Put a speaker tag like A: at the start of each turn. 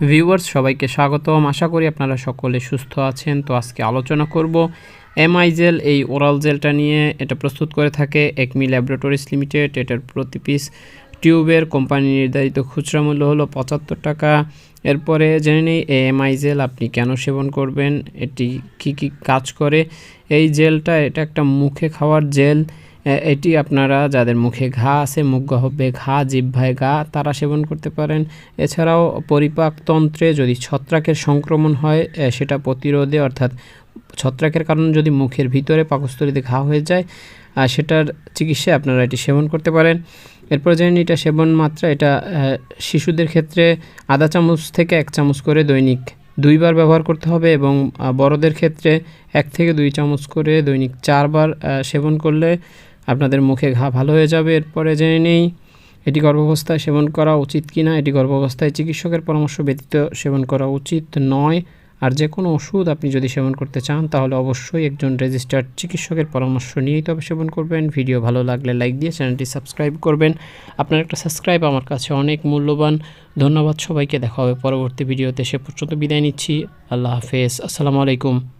A: Viewers সবাইকে স্বাগতম। আশা করি আপনারা সকলে সুস্থ আছেন। তো আজকে আলোচনা করব এমআই জেল এই ওরাল জেলটা নিয়ে। এটা প্রস্তুত করে থাকে একমি ল্যাবরেটরিজ লিমিটেড এটার প্রতি পিস টিউবের কোম্পানি নির্ধারিত খুচরা মূল্য হলো পঁচাত্তর টাকা। এরপরে জেনে নিই এমআই জেল আপনি কেন সেবন করবেন? এটি কি কি কাজ করে? এই জেলটা এটা একটা মুখে খাওয়ার জেল এটি আপনারা যাদের মুখে ঘা আছে, মুখ গহ্বে ঘা, জিহ্বায় ঘা, তারা সেবন করতে পারেন। এছাড়াও পরিপাকতন্ত্রে যদি ছত্রাকের সংক্রমণ হয় সেটা প্রতিরোধে, অর্থাৎ ছত্রাকের কারণে যদি মুখের ভিতরে পাকস্থলীতে ঘা হয়ে যায় আর সেটার চিকিৎসায় আপনারা এটি সেবন করতে পারেন। এরপর জেনে এটা সেবন মাত্রা, এটা শিশুদের ক্ষেত্রে আধা চামচ থেকে এক চামচ করে দৈনিক দুইবার ব্যবহার করতে হবে এবং বড়দের ক্ষেত্রে এক থেকে দুই চামচ করে দৈনিক চারবার সেবন করলে আপনাদের মুখে ঘা ভালো হয়ে যাবে, এরপরে জেনে নেই এটি গর্ভাবস্থায় সেবন করা উচিত কি না। এটি গর্ভাবস্থায় চিকিৎসকের পরামর্শ ব্যতীত সেবন করা উচিত নয়। আর যে কোনো ওষুধ আপনি যদি সেবন করতে চান, তাহলে অবশ্যই একজন রেজিস্টার্ড চিকিৎসকের পরামর্শ নিয়েই তবে সেবন করবেন। ভিডিও ভালো লাগলে লাইক দিয়ে চ্যানেলটি সাবস্ক্রাইব করবেন। আপনার একটা সাবস্ক্রাইব আমার কাছে অনেক মূল্যবান। ধন্যবাদ সবাইকে। দেখা হবে পরবর্তী ভিডিওতে। সে পর্যন্ত বিদায় নিচ্ছি। আল্লাহ হাফেজ। আসসালামু আলাইকুম।